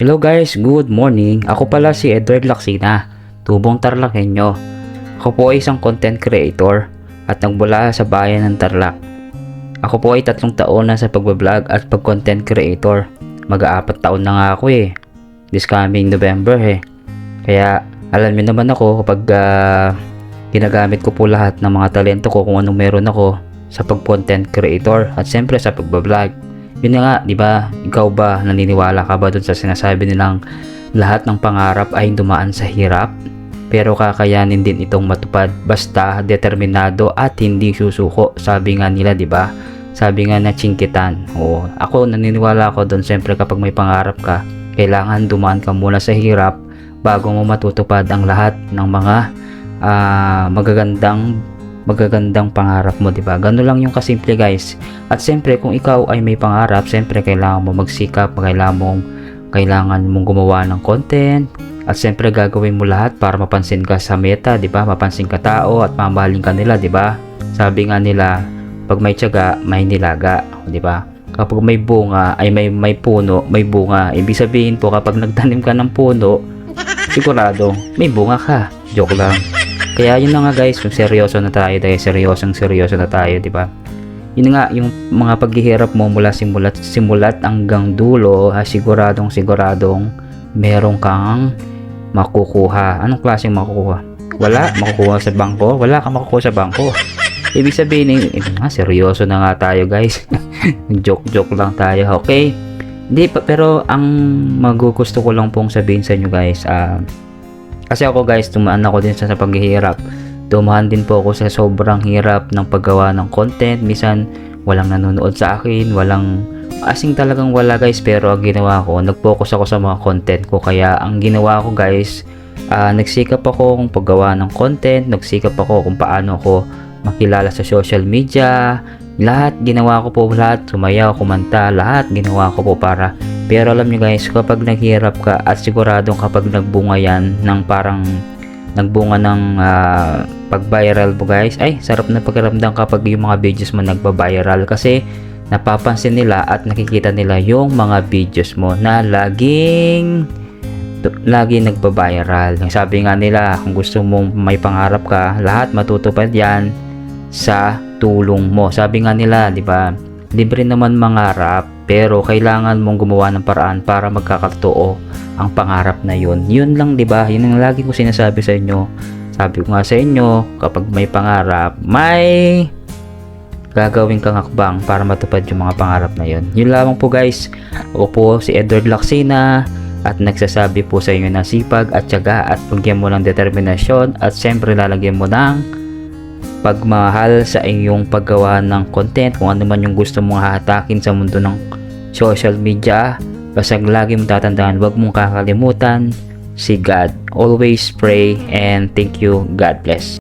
Hello guys, good morning. Ako pala si Edward Laksina, tubong Tarlakenyo. Ako po ay isang content creator at nagbula sa bayan ng Tarlac. Ako po ay tatlong taon na sa pagbablog at pag-content creator. Mag-aapat taon na nga ako eh. This coming November eh. Kaya alam niyo naman ako kapag ah, ginagamit ko po lahat ng mga talento ko kung anong meron ako sa pag-content creator at siyempre sa pagbablog. Yun nga, di ba? Ikaw ba, naniniwala ka ba dun sa sinasabi nilang lahat ng pangarap ay dumaan sa hirap? Pero kakayanin din itong matupad basta determinado at hindi susuko. Sabi nga nila, di ba? Sabi nga na chingkitan. Oo, ako naniniwala ako doon. Siyempre kapag may pangarap ka, kailangan dumaan ka muna sa hirap bago mo matutupad ang lahat ng mga ah, magagandang magagandang pangarap mo, 'di ba? Ganun lang yung kasimple, guys. At siyempre, kung ikaw ay may pangarap, siyempre kailangan mo magsikap, kailangan mong kailangan mong gumawa ng content. At siyempre gagawin mo lahat para mapansin ka sa meta, 'di ba? Mapansin ka tao at mamahalin ka nila, 'di ba? Sabi nga nila, pag may tiyaga, may nilaga, 'di ba? Kapag may bunga ay may may puno, may bunga. Ibig sabihin po kapag nagtanim ka ng puno, sigurado may bunga ka. Joke lang. Kaya yun na nga guys, seryoso na tayo, dahil seryosong seryoso na tayo, di ba? Yun nga, yung mga paghihirap mo mula simulat, simulat hanggang dulo, ha, siguradong siguradong meron kang makukuha. Anong klaseng makukuha? Wala, makukuha sa bangko? Wala kang makukuha sa bangko. Ibig sabihin, eh, nga, seryoso na nga tayo guys. Joke-joke lang tayo, okay? Hindi pero ang magugusto ko lang pong sabihin sa inyo guys, ah, kasi ako guys, tumaan ako din sa, sa paghihirap. Tumahan din po ako sa sobrang hirap ng paggawa ng content. Misan, walang nanonood sa akin, walang asing talagang wala guys. Pero ang ginawa ko, nag-focus ako sa mga content ko. Kaya ang ginawa ko guys, ah, nagsikap ako kung paggawa ng content, nagsikap ako kung paano ako makilala sa social media, lahat ginawa ko po lahat, sumayaw, kumanta, lahat ginawa ko po para pero alam nyo guys, kapag naghirap ka at siguradong kapag nagbunga yan ng parang nagbunga ng ah, pag-viral mo guys, ay sarap na pakiramdam kapag yung mga videos mo nagpa-viral kasi napapansin nila at nakikita nila yung mga videos mo na laging lagi nagpa-viral. Yung sabi nga nila, kung gusto mong may pangarap ka, lahat matutupad yan sa tulong mo. Sabi nga nila, di ba? Libre naman mangarap, pero kailangan mong gumawa ng paraan para magkakatotoo ang pangarap na yun. Yun lang, di ba? Yun ang lagi ko sinasabi sa inyo. Sabi ko nga sa inyo, kapag may pangarap, may gagawin kang akbang para matupad yung mga pangarap na yun. Yun lamang po guys. Ako po si Edward Laksina at nagsasabi po sa inyo ng sipag at tiyaga at bigyan mo ng determinasyon at siyempre lalagyan mo ng pagmahal sa iyong paggawa ng content. Kung ano man yung gusto mong hahatakin sa mundo ng social media basta lagi mong tatandaan huwag mong kakalimutan. Si God. Always pray and thank you. God bless